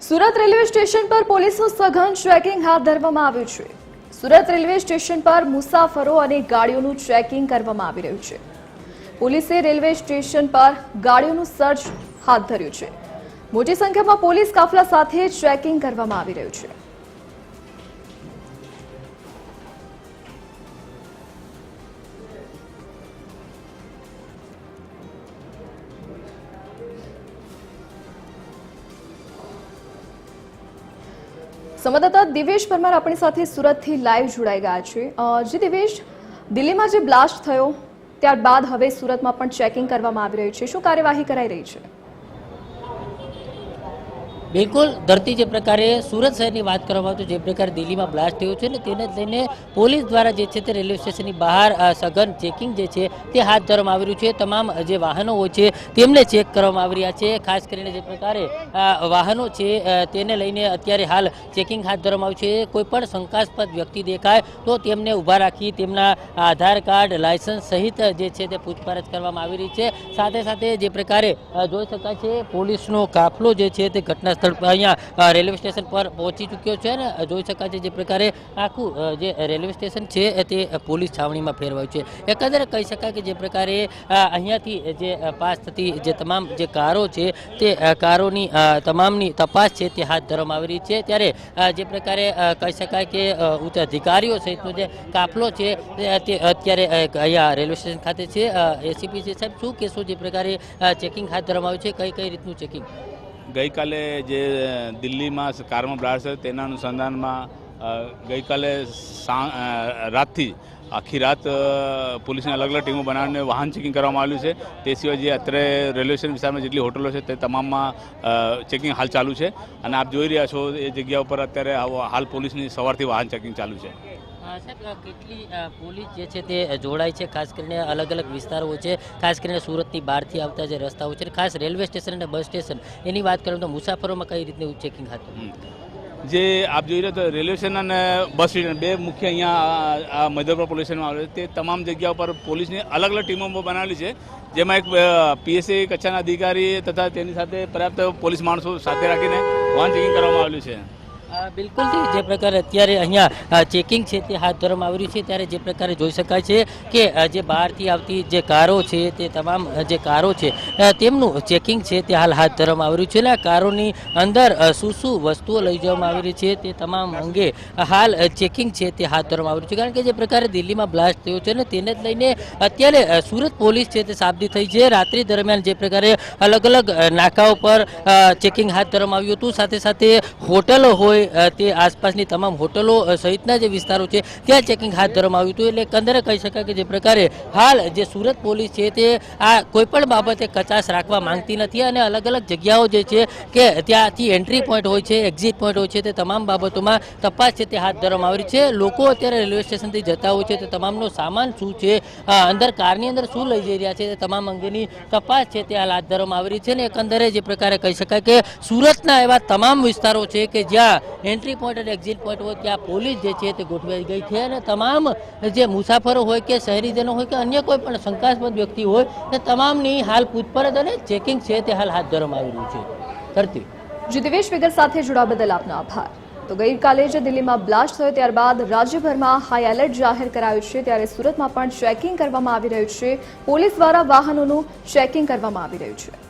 Surat railway station પર પોલીસનું સઘન ચેકિંગ હાથ ધરવામાં આવ્યું છે. સુરત રેલવે સ્ટેશન પર મુસાફરો અને ગાડીઓનું ચેકિંગ કરવામાં આવી રહ્યું છે. પોલીસે રેલવે સ્ટેશન પર ગાડીઓનું સર્ચ હાથ ધર્યું છે. મોટી સંખ્યામાં પોલીસ કાફલા સાથે ચેકિંગ કરવામાં આવી રહ્યું છે. સંવાદદાતા દિવેશ પરમાર આપણી સાથે સુરતથી લાઈવ જોડાઈ ગયા છે. જે દિવેશ, દિલ્હીમાં જે બ્લાસ્ટ થયો, ત્યારબાદ હવે સુરતમાં પણ ચેકિંગ કરવામાં આવી રહ્યું છે. શું કાર્યવાહી કરાઈ રહી છે? બિલકુલ ધરતી જે પ્રકારે સુરત શહેરની વાત કરવામાં આવતું જે પ્રકારે દિલ્હીમાં બ્લાસ્ટ થયો છે ને તેને લઈને પોલીસ દ્વારા જે છે તે રેલવે સ્ટેશનની બહાર સઘન ચેકિંગ જે છે તે હાથ ધરવામાં આવી રહ્યું છે. તમામ જે વાહનો છે તેમને ચેક કરવામાં આવી રહ્યા છે. ખાસ કરીને જે પ્રકારે વાહનો છે તેને લઈને અત્યારે હાલ ચેકિંગ હાથ ધરવામાં આવ્યું છે. કોઈ પણ શંકાસ્પદ વ્યક્તિ દેખાય તો તેમને ઊભા રાખી તેમના આધાર કાર્ડ, લાયસન્સ સહિત જે છે તે પૂછપરછ કરવામાં આવી રહી છે. સાથે સાથે જે પ્રકારે જોઈ શકાય છે પોલીસનો કાફલો જે છે તે ઘટના સ્થળ અહીંયા રેલવે સ્ટેશન પર પહોંચી ચૂક્યો છે અને જોઈ શકાય છે જે પ્રકારે આખું જે રેલવે સ્ટેશન છે તે પોલીસ છાવણીમાં ફેરવાયું છે. એકંદરે કહી શકાય કે જે પ્રકારે અહીંયાથી જે પાસ થતી જે તમામ જે કારો છે તે કારોની તમામની તપાસ છે તે હાથ ધરવામાં આવી રહી છે. ત્યારે જે પ્રકારે કહી શકાય કે ઉચ્ચ અધિકારીઓ સહિતનો જે કાફલો છે તે અત્યારે અહીંયા રેલવે સ્ટેશન ખાતે છે. એસીપી છે સાહેબ, શું કહેશો જે પ્રકારે ચેકિંગ હાથ ધરવામાં આવ્યું છે? કઈ કઈ રીતનું ચેકિંગ? ગઈકાલે જે દિલ્હીમાં કારમાં બ્લાસ્ટ થયો તેના અનુસંધાનમાં ગઈકાલે રાતથી આખી રાત પોલીસની અલગ અલગ ટીમો બનાવીને વાહન ચેકિંગ કરવામાં આવ્યું છે. તે સિવાય જે અત્યારે રેલવે સ્ટેશન વિસ્તારમાં જેટલી હોટલો છે તે તમામમાં ચેકિંગ હાલ ચાલુ છે. અને આપ જોઈ રહ્યા છો એ જગ્યા ઉપર અત્યારે હાલ- પોલીસની સવારથી વાહન ચેકિંગ ચાલુ છે. સાહેબ કેટલી પોલીસ જે છે તે જોડાય છે, ખાસ કરીને અલગ અલગ વિસ્તારો છે, ખાસ કરીને સુરતની બહારથી આવતા જે રસ્તાઓ છે ખાસ રેલવે સ્ટેશન અને બસ સ્ટેશન. એની વાત કરું તો મુસાફરોમાં કઈ રીતનું ચેકિંગ હતું. જે આપ જોઈ રહ્યા તો રેલવે સ્ટેશન અને બસ સ્ટેશન, બે મુખ્ય અહીંયા મધ્યપ્રદેશ પોલીસ આવે છે. તે તમામ જગ્યા ઉપર પોલીસની અલગ અલગ ટીમો બનાવેલી છે. જેમાં એક પીએસસી કચ્છાના અધિકારી તથા તેની સાથે પર્યાપ્ત પોલીસ માણસો સાથે રાખીને વાહન ચેકિંગ કરવામાં આવેલું છે. બિલકુલથી જે. પ્રકારે અત્યારે અહીંયા ચેકિંગ છે તે હાથ ધરવામાં આવી રહ્યું છે. ત્યારે જે પ્રકારે જોઈ શકાય છે કે જે બહારથી આવતી જે કારો છે, તે તમામ જે કારો છે તેમનું ચેકિંગ છે તે હાલ હાથ ધરવામાં આવી રહ્યું છે. અને આ કારોની અંદર શું શું વસ્તુઓ લઈ જવામાં આવી રહી છે તે તમામ અંગે હાલ ચેકિંગ છે તે હાથ ધરવામાં આવી રહ્યું છે. કારણ કે જે પ્રકારે દિલ્હીમાં બ્લાસ્ટ થયો છે ને તેને જ લઈને અત્યારે સુરત પોલીસ છે તે સાબદિત થઈ છે. રાત્રિ દરમિયાન જે પ્રકારે અલગ અલગ નાકાઓ પર ચેકિંગ હાથ ધરવામાં આવ્યું હતું. સાથે સાથે હોટલો હોય અ, તે આસપાસની તમામ હોટલો સહિતના જે વિસ્તારો છે ત્યાં ચેકિંગ હાથ ધરવામાં આવ્યું હતું. એટલે એકંદરે કહી શકાય કે જે પ્રકારે હાલ જે સુરત પોલીસ છે તે આ કોઈપણ બાબતે કચાશ રાખવા માંગતી નથી અને અલગ અલગ જગ્યાઓ જે છે કે ત્યાંથી એન્ટ્રી પોઈન્ટ હોય છે એક્ઝિટ પોઈન્ટ હોય છે તે તમામ બાબતોમાં તપાસ છે તે હાથ ધરવામાં આવી છે. લોકો અત્યારે રેલવે સ્ટેશનથી જતા હોય છે તે તમામનો સામાન શું છે અંદર કારની અંદર શું લઈ જઈ રહ્યા છે તે તમામ અંગેની તપાસ છે તે હાલ હાથ ધરવામાં આવી રહી છે. ને એકંદરે જે પ્રકારે કહી શકાય કે સુરતના એવા તમામ વિસ્તારો છે કે જ્યાં એન્ટ્રી પોઈન્ટ અને એક્ઝિટ પોઈન્ટ હોય ત્યાં પોલીસ જે છે તે ગોઠવાઈ ગઈ છે અને તમામ જે મુસાફરો હોય કે શહેરીજનો હોય કે અન્ય કોઈ પણ શંકાસ્પદ વ્યક્તિ હોય તે તમામની હાલ પૂછપરછ અને ચેકિંગ છે તે હાલ હાથ ધરવામાં આવી રહ્યું છે. ધરતી. જુદિવેશ વિગત સાથે જોડાવા બદલ આપનો આભાર. તો ગઈકાલે જે દિલ્હીમાં બ્લાસ્ટ થયો ત્યારબાદ રાજ્યભરમાં હાઈ એલર્ટ જાહેર કરાયું છે, ત્યારે સુરતમાં પણ ચેકિંગ કરવામાં આવી રહ્યું છે. પોલીસ દ્વારા વાહનોનું ચેકિંગ કરવામાં આવી રહ્યું છે.